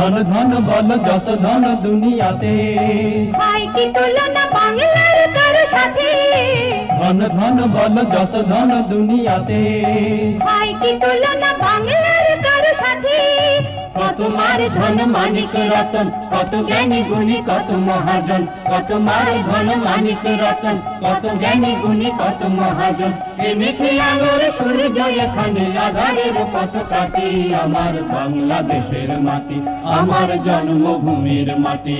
ধন ধন বল যত ধন দুনিয়াতে। কি তুলনা বাংলার কারও সাথে? ধন ধন বল যত ধন দুনিয়াতে। কি তুলনা বাংলার কত মার ধন মানিক রতন কত জ্ঞানী গুণী কত মহাজন। কত মার ধন মানিক রতন কত জ্ঞানী গুণী কত মহাজন। এ মিঠে সূর্য এখানে আধারের পথ কাটি আমার বাংলাদেশের মাটি, আমার জন্মভূমির মাটি।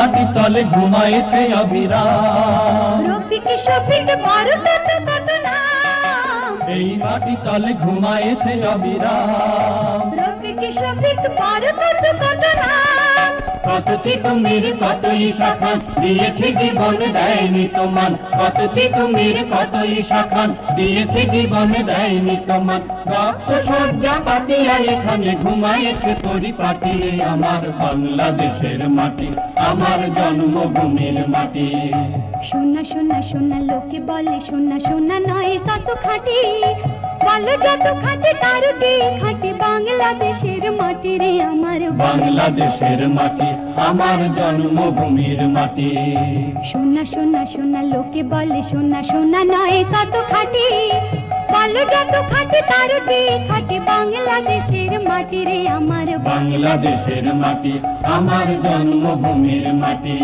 মাটি তলে ঘুমায়েছে অবিরাম। রফিক শফিক বড় কত কত নাম এই মাটি তলে ঘুমায়েছে অবিরাম। রফিক শফিক কত কত নাম কত তিতুমির কতই শাখান দিয়েছে জীবন দেয়নি তোমার। কত তিতুমির কতই শাখান দিয়েছে জীবন দেয়নি তোমার। রক্ত সজ্জা পাতিয়া এখানে ঘুমায়েছে, তোরি পাটি আমার বাংলাদেশের মাটি, আমার জন্মভূমির মাটি। সোনা সোনা সোনা লোকে বলে সোনা সোনা নয় তত খাটি। বলো যত খাটি, তার খাটি। বাংলাদেশের মাটি রে আমার বাংলাদেশের মাটি আমার জন্মভূমির মাটি। সোনা সোনা সোনা লোকে বলে সোনা সোনা নয় তত খাটি। বলো যত খাটি তার খাটি। বাংলাদেশের মাটি রে আমার বাংলাদেশের মাটি আমার জন্মভূমির মাটি।